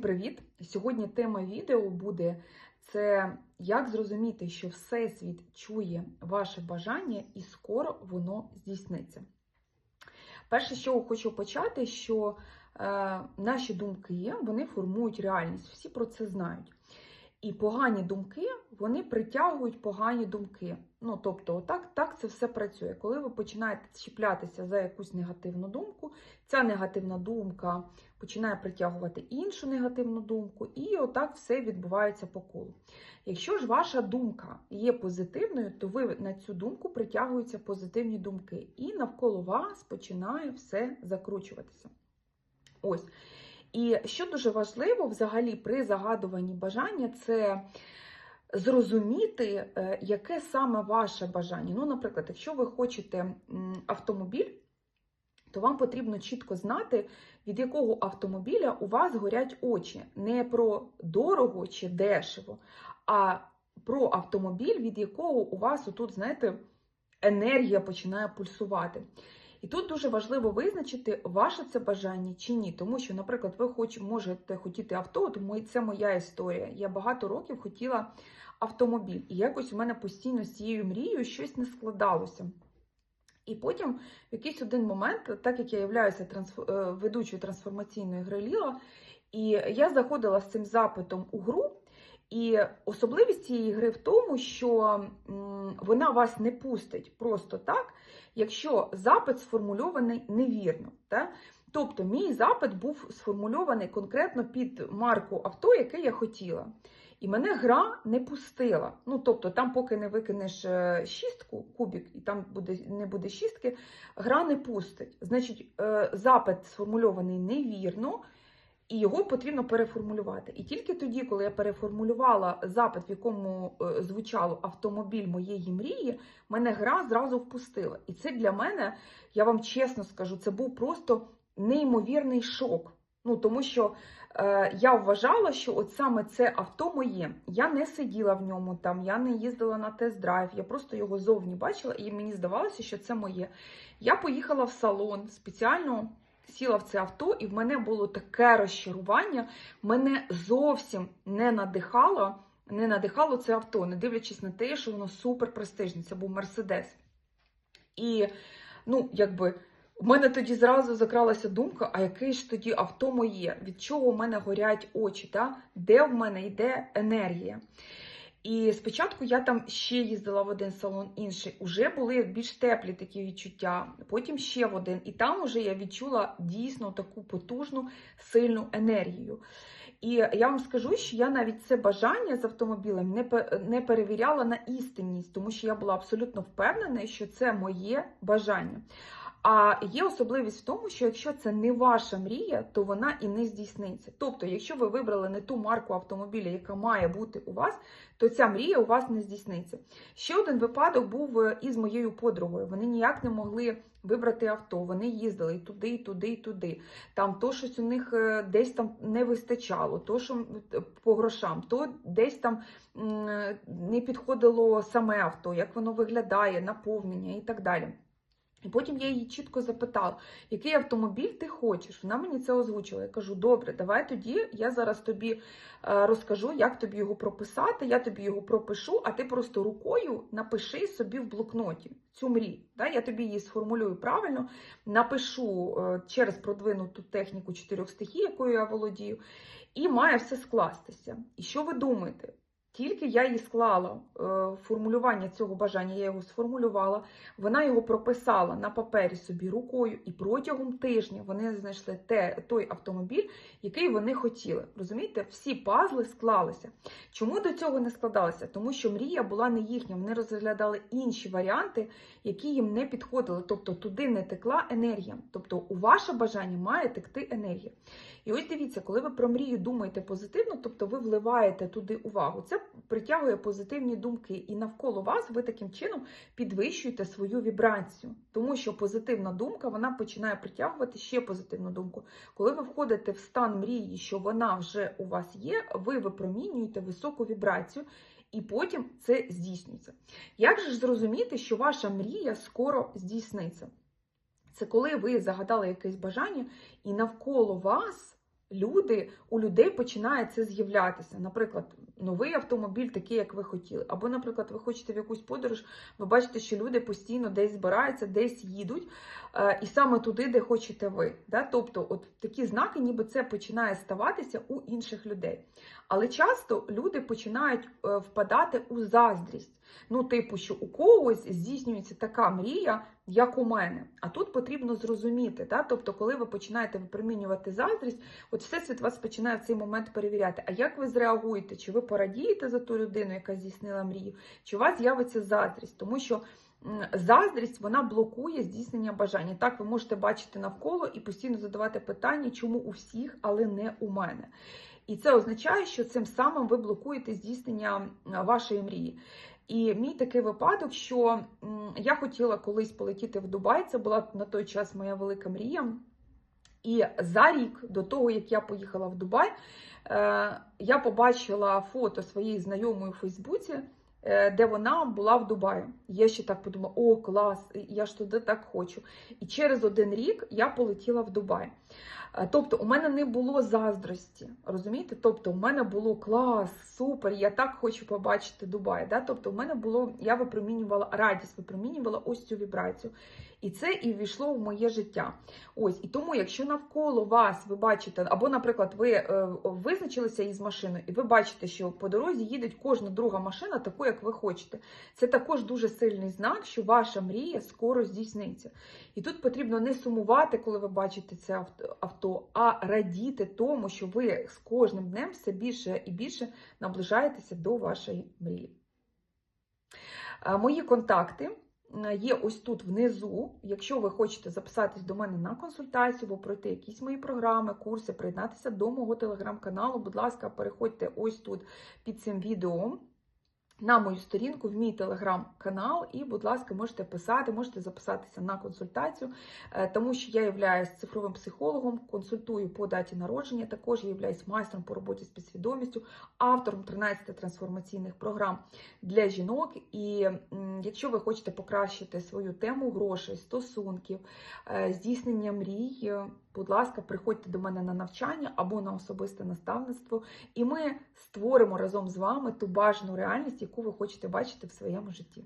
Привіт! Сьогодні тема відео буде це як зрозуміти, що Всесвіт чує ваше бажання і скоро воно здійсниться. Перше, з чого хочу почати, що е, наші думки вони формують реальність, всі про це знають. І погані думки вони притягують погані думки. Ну, тобто, отак, так це все працює. Коли ви починаєте чіплятися за якусь негативну думку, ця негативна думка починає притягувати іншу негативну думку, і отак все відбувається по колу. Якщо ж ваша думка є позитивною, то ви на цю думку притягуються позитивні думки, і навколо вас починає все закручуватися. Ось. І що дуже важливо взагалі при загадуванні бажання, це зрозуміти, е, яке саме ваше бажання. Ну, наприклад, якщо ви хочете автомобіль, то вам потрібно чітко знати, від якого автомобіля у вас горять очі. Не про дорого чи дешево, а про автомобіль, від якого у вас отут, знаєте, енергія починає пульсувати. І тут дуже важливо визначити, ваше це бажання чи ні. Тому що, наприклад, ви хоч можете хотіти авто, тому це моя історія. Я багато років хотіла автомобіль. І якось у мене постійно з цією мрією щось не складалося. І потім, в якийсь один момент, так як я являюся трансф... ведучою трансформаційної гри Ліла, і я заходила з цим запитом у гру. І особливість цієї гри в тому, що вона вас не пустить просто так, якщо запит сформульований невірно. Так? Тобто, мій запит був сформульований конкретно під марку авто, яке я хотіла. І мене гра не пустила. Ну, тобто, там, поки не викинеш е, шістку, кубік, і там буде, не буде шістки, гра не пустить. Значить, е, запит сформульований невірно. І його потрібно переформулювати. І тільки тоді, коли я переформулювала запит, в якому е, звучало автомобіль моєї мрії, мене гра зразу впустила. І це для мене, я вам чесно скажу, це був просто неймовірний шок. Ну, Тому що е, я вважала, що от саме це авто моє. Я не сиділа в ньому там, я не їздила на тест-драйв, я просто його зовні бачила, і мені здавалося, що це моє. Я поїхала в салон спеціально сіла в це авто, і в мене було таке розчарування. Мене зовсім не надихало, не надихало це авто, не дивлячись на те, що воно супер престижне. Це був Мерседес. І, ну, якби. У мене тоді зразу закралася думка, а яке ж тоді авто моє? Від чого в мене горять очі? Та? Де в мене йде енергія? І спочатку я там ще їздила в один салон інший, уже були більш теплі такі відчуття, потім ще в один. І там уже я відчула дійсно таку потужну, сильну енергію. І я вам скажу, що я навіть це бажання з автомобілем не не перевіряла на істинність, тому що я була абсолютно впевнена, що це моє бажання. А є особливість в тому, що якщо це не ваша мрія, то вона і не здійсниться. Тобто, якщо ви вибрали не ту марку автомобіля, яка має бути у вас, то ця мрія у вас не здійсниться. Ще один випадок був е, із моєю подругою. Вони ніяк не могли вибрати авто. Вони їздили туди, і туди, і туди. Там то щось у них е, десь там не вистачало, то що по грошам, то десь там не підходило саме авто, як воно виглядає, наповнення і так далі. І потім я її чітко запитала, який автомобіль ти хочеш. Вона мені це озвучила. Я кажу, добре, давай тоді я зараз тобі е, розкажу, як тобі його прописати. Я тобі його пропишу, а ти просто рукою напиши собі в блокноті цю мрію. Я тобі її сформулюю правильно, напишу е, через продвинуту техніку чотирьох стихій, якою я володію, і має все скластися. І що ви думаєте? Тільки я їй склала е, формулювання цього бажання, я його сформулювала, вона його прописала на папері собі рукою, і протягом тижня вони знайшли те, той автомобіль, який вони хотіли. Розумієте, всі пазли склалися. Чому до цього не складалося? Тому що мрія була не їхня, вони розглядали інші варіанти, які їм не підходили. Тобто туди не текла енергія. Тобто у ваше бажання має текти енергія. І ось дивіться, коли ви про мрію думаєте позитивно, тобто ви вливаєте туди увагу. Це притягує позитивні думки, і навколо вас ви таким чином підвищуєте свою вібрацію, тому що позитивна думка вона починає притягувати ще позитивну думку. Коли ви входите в стан мрії, що вона вже у вас є, ви випромінюєте високу вібрацію. І потім це здійснюється. Як же ж зрозуміти, що ваша мрія скоро здійсниться? Це коли ви загадали якесь бажання, і навколо вас люди, у людей починає це з'являтися. Наприклад, новий автомобіль, такий, як ви хотіли. Або, наприклад, ви хочете в якусь подорож, ви бачите, що люди постійно десь збираються, десь їдуть, е, і саме туди, де хочете ви. Да? Тобто, от такі знаки, ніби це починає ставатися у інших людей. Але часто люди починають е, впадати у заздрість. Ну, типу, що у когось здійснюється така мрія, як у мене. А тут потрібно зрозуміти, да? тобто, коли ви починаєте випромінювати заздрість, от всесвіт вас починає в цей момент перевіряти. А як ви зреагуєте? Чи ви порадієте за ту людину, яка здійснила мрію, чи у вас з'явиться заздрість? Тому що заздрість вона блокує здійснення бажання. Так, ви можете бачити навколо і постійно задавати питання, чому у всіх, але не у мене. І це означає, що цим самим ви блокуєте здійснення вашої мрії. І мій такий випадок, що я хотіла колись полетіти в Дубай, це була на той час моя велика мрія. І за рік до того, як я поїхала в Дубай, е, я побачила фото своєї знайомої у Фейсбуці, де вона була в Дубаї. Я ще так подумала: о, клас, я ж туди так хочу. І через один рік я полетіла в Дубай. Е, Тобто, у мене не було заздрості, розумієте? Тобто, у мене було клас, супер, я так хочу побачити Дубай. Да? Тобто, у мене було, я випромінювала радість, випромінювала ось цю вібрацію. І це і ввійшло в моє життя. Ось, і тому, якщо навколо вас ви бачите, або, наприклад, ви е, визначилися із машиною, і ви бачите, що по дорозі їде кожна друга машина, таку, як ви хочете. Це також дуже сильний знак, що ваша мрія скоро здійсниться. І тут потрібно не сумувати, коли ви бачите це авто- а радіти тому, що ви з кожним днем все більше і більше наближаєтеся до вашої мрії. Е, Мої контакти е, є ось тут внизу. Якщо ви хочете записатись до мене на консультацію або пройти якісь мої програми, курси, приєднатися до мого телеграм-каналу, будь ласка, переходьте ось тут під цим відео. На мою сторінку в мій телеграм-канал, і, будь ласка, можете писати, можете записатися на консультацію, е, тому що я являюсь цифровим психологом, консультую по даті народження. Також я являюсь майстром по роботі з підсвідомістю, автором 13 трансформаційних програм для жінок. І якщо ви хочете покращити свою тему грошей, стосунків, е, здійснення мрій, будь ласка, приходьте до мене на навчання або на особисте наставництво, і ми створимо разом з вами ту бажану реальність, яку ви хочете бачити в своєму житті.